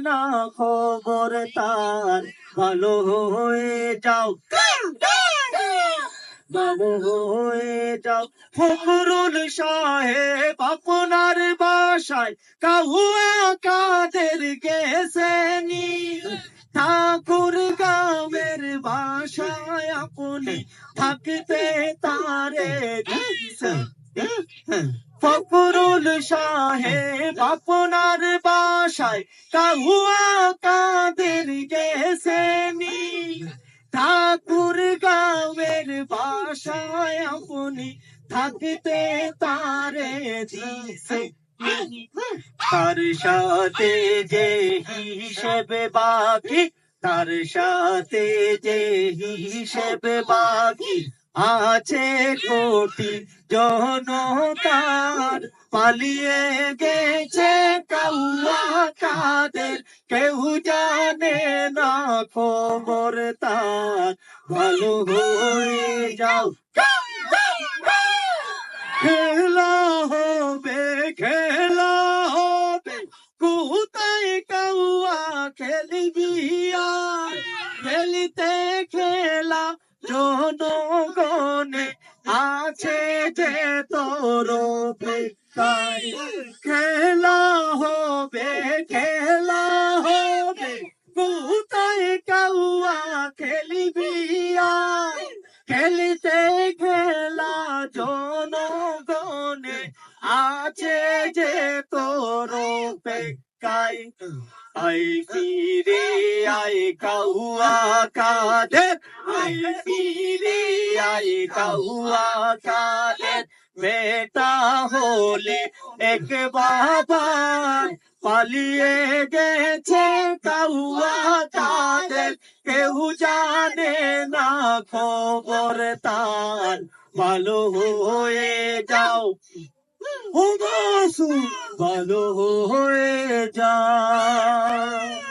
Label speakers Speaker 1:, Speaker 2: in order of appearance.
Speaker 1: না খবর তার। ভালো হয়ে যাও। ভালো হয়ে যাও। ফখরুল সাহেব আপনার বাসায় কাহুয়া কাদের গেছেনি ঠাকুর গামের বাসায় আপনি থাকতে তারে ফখরুল সাহেব আপনার বাসায় কাহুয়া কাদের গেছেনি ঠাকুর গাঁয়ের বাসায় আপনি থাকতে তারে দিছে তার সাথে যে হিসেবে বাকি, তার সাথে যে হিসেবে বাকি আছে কোটি জনতার পালিয়ে গেছে কাউয়া কাদের। কেউ জানে না খবর তার। ভালো হয়ে যাও। খেলা হবে খেলা হবে। কোথায় কাউয়া খেলবি খেলিতে খেলা জনগণে আছে যে তোর অপেক্ষায় খেলা হবে খেলা হবে। কোথায় কাউয়া খেলবি খেলিতে খেলা জনগণে আছে যে তোর অপেক্ষায়। আই ফিরে আই কাউয়া কাদের? আই ফিরে আই কাউয়া কাদের? বেটা হলে এক বাবার পালিয়ে গেছে কাউয়া কাদের কেউ জানে না খবর তার ভালো হয়ে যাও ও ভালো হয়ে যাও